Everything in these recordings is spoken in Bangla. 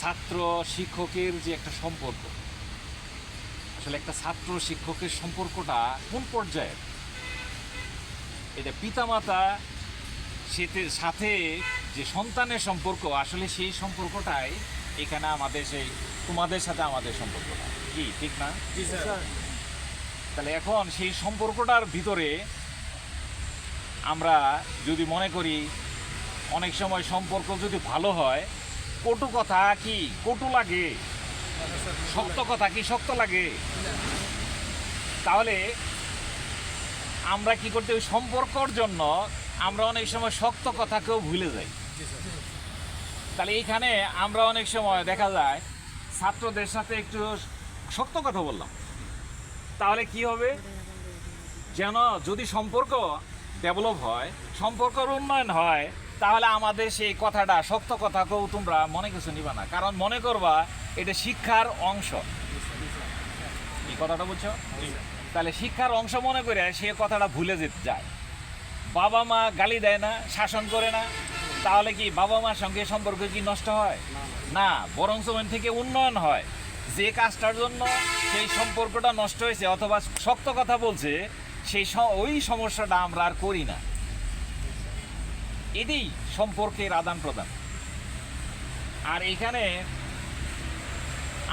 ছাত্র শিক্ষকের যে একটা সম্পর্ক আসলে একটা ছাত্র শিক্ষকের সম্পর্কটা কোন পর্যায়ের এটা পিতামাতা সেতে- সাথে যে সন্তানের সম্পর্ক আসলে সেই সম্পর্কটাই এখানে আমাদের সেই তোমাদের সাথে আমাদের সম্পর্কটা। কি ঠিক না? তাহলে এখন সেই সম্পর্কটার ভিতরে আমরা যদি মনে করি অনেক সময় সম্পর্ক যদি ভালো হয় কটু কথা কি? কটু লাগে। শক্ত কথা কি? শক্ত লাগে। তাহলে আমরা কি করতে ওই সম্পর্কর জন্য আমরা অনেক সময় শক্ত কথাকেও ভুলে যাই। তাহলে এইখানে আমরা অনেক সময় দেখা যায়, ছাত্রদের সাথে একটু শক্ত কথা বললাম। তাহলে কি হবে? যেন যদি সম্পর্ক ডেভেলপ হয়, সম্পর্কর উন্নয়ন হয় তাহলে আমাদের সেই কথাটা শক্ত কথাকেও তোমরা মনে কিছু নিবা না। কারণ মনে করবা এটা শিক্ষার অংশ। এই কথাটা বুঝছ? তাহলে শিক্ষার অংশ মনে করে সে কথাটা ভুলে যেতে যায়। বাবা মা গালি দেয় না শাসন করে না তাহলে কি বাবা মার সঙ্গে সম্পর্ক কি নষ্ট হয়? না বরং সময় থেকে উন্নয়ন হয়। যে কাজটার জন্য সেই সম্পর্কটা নষ্ট হয়েছে অথবা শক্ত কথা বলছে সেই ওই সমস্যাটা আমরা আর করি না। এটাই সম্পর্কের আদান প্রদান। আর এখানে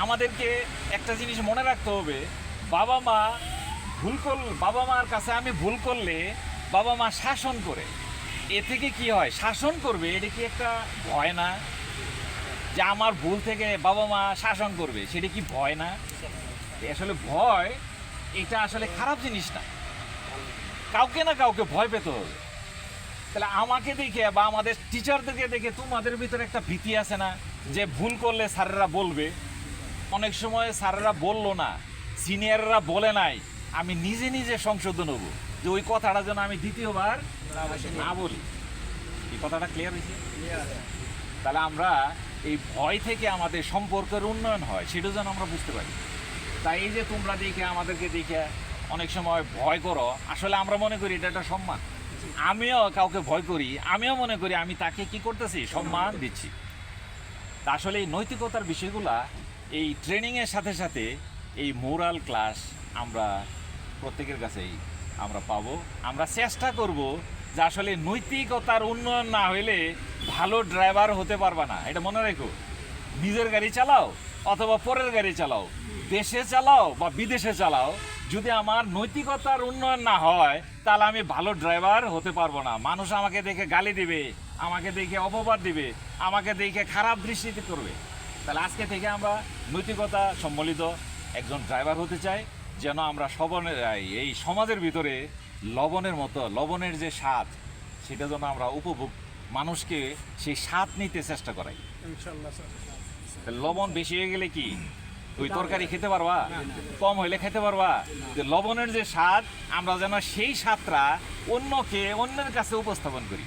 আমাদেরকে একটা জিনিস মনে রাখতে হবে, বাবা মা ভুল করল বাবা মার কাছে আমি ভুল করলে বাবা মা শাসন করে। এ থেকে কি হয়? শাসন করবে, এটা কি একটা ভয় না? যে আমার ভুল থেকে বাবা মা শাসন করবে, সেটা কি ভয় না? আসলে ভয়, এটা আসলে খারাপ জিনিস না। কাউকে না কাউকে ভয় পেতে হবে। তাহলে আমাকে দেখে বা আমাদের টিচারদেরকে দেখে তোমাদের ভিতরে একটা ভীতি আছে না? যে ভুল করলে স্যারেরা বলবে। অনেক সময় স্যারেরা বলল না সিনিয়ররা বলে নাই, আমি নিজে নিজে সংশোধন হব। যে ওই কথাটা যেন আমি দ্বিতীয়বার না বলি। এই কথাটা ক্লিয়ার হয়েছে? তাহলে আমরা এই ভয় থেকে আমাদের সম্পর্কের উন্নয়ন হয়, সেটা যেন আমরা বুঝতে পারি। তাই এই যে তোমরা দেখে আমাদেরকে দেখে অনেক সময় ভয় করো, আসলে আমরা মনে করি এটা একটা সম্মান। আমিও কাউকে ভয় করি, আমিও মনে করি আমি তাকে কি করতেছি? সম্মান দিচ্ছি। আসলে এই নৈতিকতার বিষয়গুলা, এই ট্রেনিংয়ের সাথে সাথে এই মোরাল ক্লাস আমরা প্রত্যেকের কাছেই আমরা পাবো। আমরা চেষ্টা করব যে আসলে নৈতিকতার উন্নয়ন না হইলে ভালো ড্রাইভার হতে পারবা না। এটা মনে রেখো। নিজের গাড়ি চালাও অথবা পরের গাড়ি চালাও। দেশে চালাও বা বিদেশে চালাও। যদি আমার নৈতিকতার উন্নয়ন না হয় তাহলে আমি ভালো ড্রাইভার হতে পারব না। মানুষ আমাকে দেখে গালি দিবে আমাকে দেখে অপবাদ দিবে আমাকে দেখে খারাপ দৃষ্টিতে করবে। তাহলে আজকে থেকে আমরা নৈতিকতা সম্বলিত একজন ড্রাইভার হতে চাই যেন আমরা সবনের এই সমাজের ভিতরে লবণের মতো লবণের যে স্বাদ সেটা যেন আমরা উপভোগ মানুষকে সেই স্বাদ নিতে চেষ্টা করাই। লবণ বেশি হয়ে গেলে কি? ওই তরকারি খেতে পারবা, কম হইলে খেতে পারবা। যে লবণের যে স্বাদ, আমরা যেন সেই স্বাদটা অন্যকে, অন্যের কাছে উপস্থাপন করি।